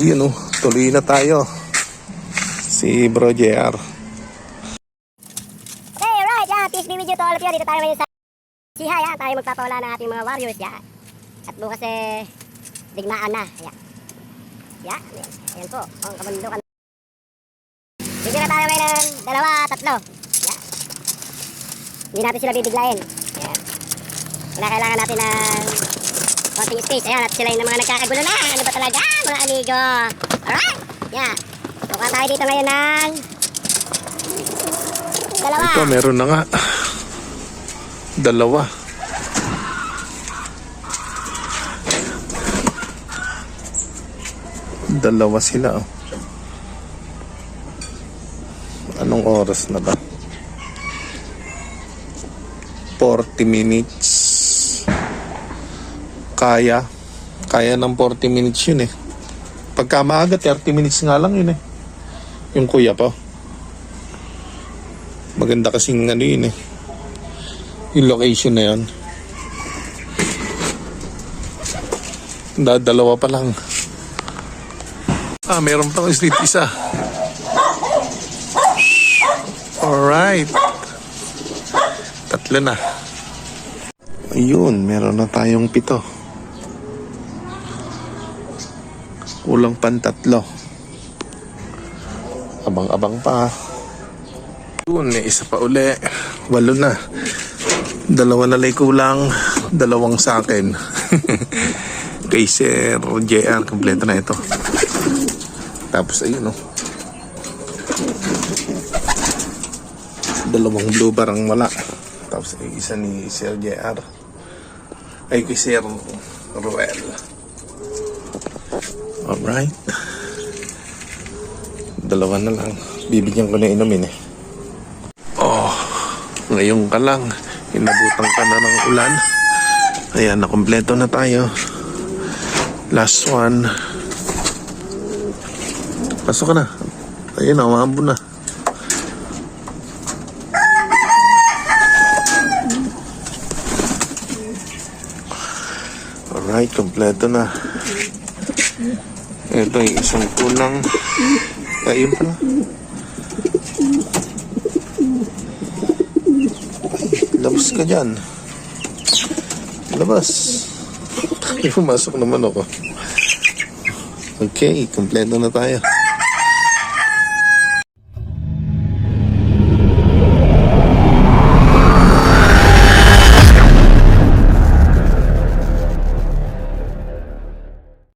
Yun oh, tuloy na tayo. Si Bro JR. Okay, alright, yan. Peace be with you to all of you. Dito tayo ngayon sa Siha, yan. Tayo magpapawala ng ating mga warriors, yan. At bukas eh, digmaan na. Yan, yan. Ayan po, ang kabundukan. Bigyan na tayo ngayon ng dalawa, tatlo. Yan. Hindi natin sila bibiglayin. Yan. Kailangan natin ng konting space. Ayan, at sila yung mga nagkakagulo na. Ano ba talaga, mga amigo? Alright, yan. Buka tayo dito ngayon ng dalawa. Ito, meron na nga. Dalawa. Dalawa sila oh. Anong oras na ba? 40 minutes. Kaya. Kaya ng 40 minutes yun eh. Pagka maaga, 30 minutes nga lang yun eh. Yung kuya po. Maganda kasing ano yun eh. Yung location na yun. Dadalawa pa lang. Ah, meron pang street isa. Alright. Tatlo na. Ayun, meron na tayong pito. Kulang pan tatlo. Abang-abang pa. Yun, isa pa uli. Walo na. Dalawa na lay kulang. Dalawang sa akin. Kay Sir JR, kompleto na ito. Tapos ayun, oh. Dalawang blue bar ang wala. Tapos isa ni Sir JR. Ay, kay Sir Ruel. Alright. Dalawa na lang. Bibigyan ko na inumin eh. Oh, ngayon ka lang. Inabutan ka na ng ulan. Ayan, nakompleto na tayo. Last one. Pasok ka na. Ayun na, umabo na. Alright, kompleto na. Ito yung isang kulang. Ayun pala. Labas ka dyan. Labas. Pumasok naman ako. Okay, kompleto na tayo.